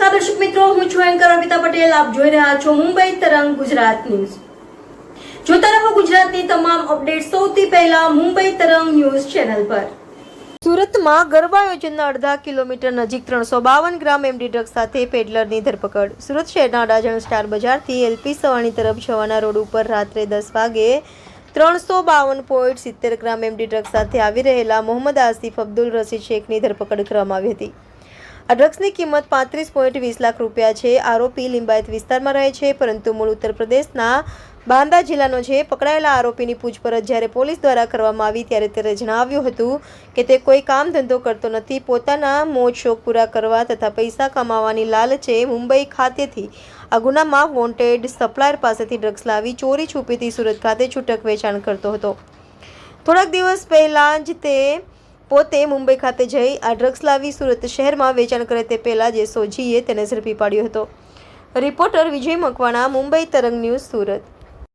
મિત્રો, હું છું એન્કર અમિતા પટેલ. આપ જોઈ રહ્યા છો મુંબઈ તરંગ ગુજરાત ન્યૂઝ. જોતા રહો ગુજરાતની તમામ અપડેટ સૌથી પહેલા મુંબઈ તરંગ ન્યૂઝ ચેનલ પર. સુરતમાં ગરબા યોજનના અડધા કિલોમીટર નજીક ત્રણસો બાવન ગ્રામ એમડી ડ્રગ્સ સાથે પેડલરની ધરપકડ. સુરત શહેરના અડાજણ સ્ટાર બજારથી એલપી સવાણી તરફ જવાના રોડ ઉપર રાત્રે દસ વાગે ત્રણસો બાવન પોઈન્ટ સિત્તેર ગ્રામ એમડી ડ્રગ્સ સાથે આવી રહેલા મોહમ્મદ આસિફ અબ્દુલ રસી શેખની ધરપકડ કરવામાં આવી હતી. આ ડ્રગ્સની કિંમત પાંત્રીસ પોઈન્ટ વીસ લાખ રૂપિયા છે. આરોપી લિંબાયત વિસ્તારમાં રહે છે, પરંતુ મૂળ ઉત્તર પ્રદેશના બાંદા જિલ્લાનો છે. પકડાયેલા આરોપીની પૂછપરછ જ્યારે પોલીસ દ્વારા કરવામાં આવી ત્યારે તેને જણાવ્યું હતું કે તે કોઈ કામ ધંધો કરતો નથી. પોતાના મોજ શોખ પૂરા કરવા તથા પૈસા કમાવાની લાલચે મુંબઈ ખાતેથી આ ગુનામાં વોન્ટેડ સપ્લાયર પાસેથી ડ્રગ્સ લાવી ચોરી છુપીથી સુરત ખાતે છૂટક વેચાણ કરતો હતો. થોડાક દિવસ પહેલાં જ તે પોતે મુંબઈ ખાતે જઈ આ ડ્રગ્સ લાવી સુરત શહેરમાં વેચાણ કરે તે પહેલાં જે સોજીએ તેને ઝડપી પાડ્યો હતો. રિપોર્ટર વિજય મકવાણા, મુંબઈ તરંગ ન્યૂઝ સુરત.